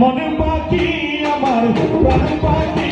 মন পাখি আমার প্রাণ পাখি।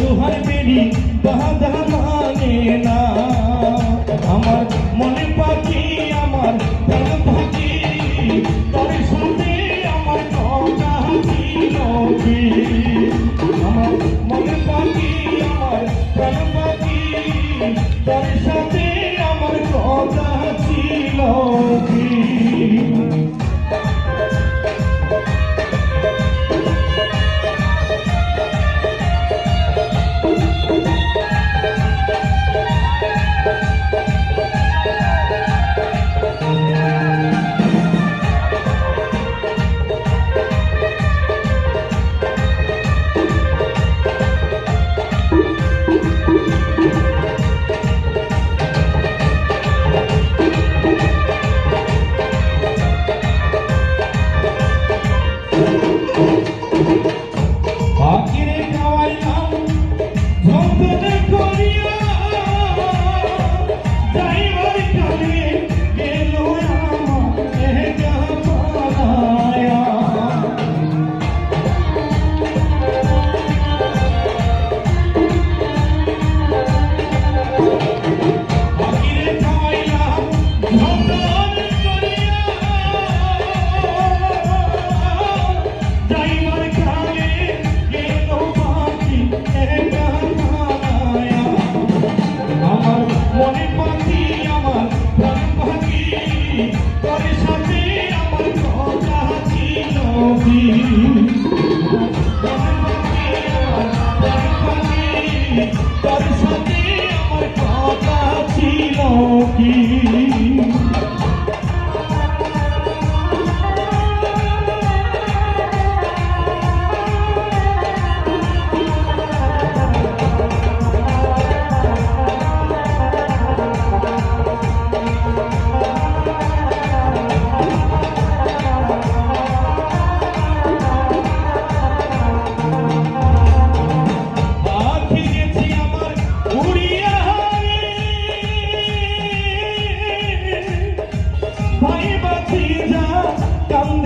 লোহার বেড়ি বাহাদা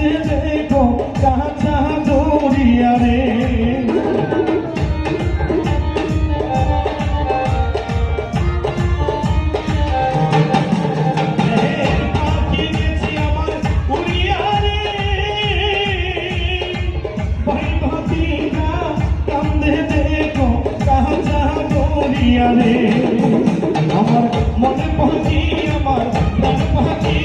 দেখো কাঁচা দৌড়িয়া রে আমার মনে পৌঁছি আমার মনে পৌঁছি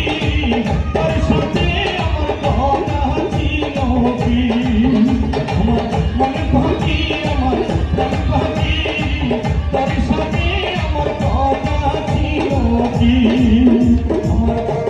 আছি। আমার